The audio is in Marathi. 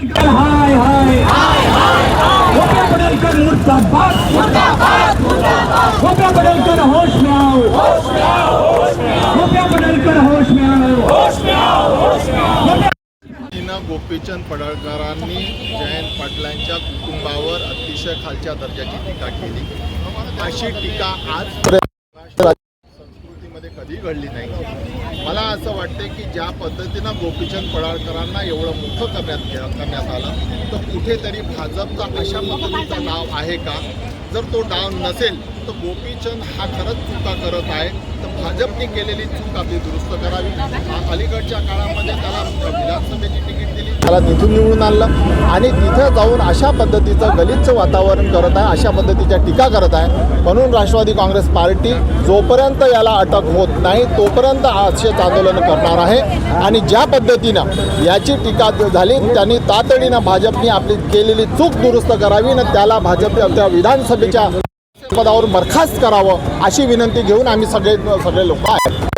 पडळकर हाय हाय. पडळकर होश आओ होश आओ गोपीचंद पडळकरांनी जयंत पाटलांच्या कुटुंबावर अतिशय खालच्या दर्जाची टीका केली. अशी टीका आज कधी घडली नाही. मला असं वाटते की ज्या पद्धतीनं गोपीचंद पडाळकरांना एवढं मोठं करण्यात करण्यात आलं तर कुठेतरी भाजपचा अशा पद्धतीचा डाव आहे का? जर तो डाव नसेल तर गोपीचंद हा खरंच चुका करत आहे. तर भाजपने केलेली चूक आपली दुरुस्त करावी. अलीकडच्या काळामध्ये त्याला विधानसभेची तिकीट दिली. त्याला तिथून निवडून आणलं. आणि तिथं जाऊन अशा पद्धतीचं गलिच्छ वातावरण करत आहे अशा पद्धतीच्या टीका करत आहे. म्हणून राष्ट्रवादी काँग्रेस पार्टी जोपर्यंत याला अटक होत नाही तोपर्यंत असेच आंदोलन करणार आहे. आणि ज्या पद्धतीनं याची टीका झाली त्यांनी तातडीनं भाजपने आपली केलेली चूक दुरुस्त करावी न त्याला भाजप त्या विधानसभेच्या पदावर बरखास्त करावं अशी विनंती घेऊन आम्ही सगळे सगळे लोक आहेत.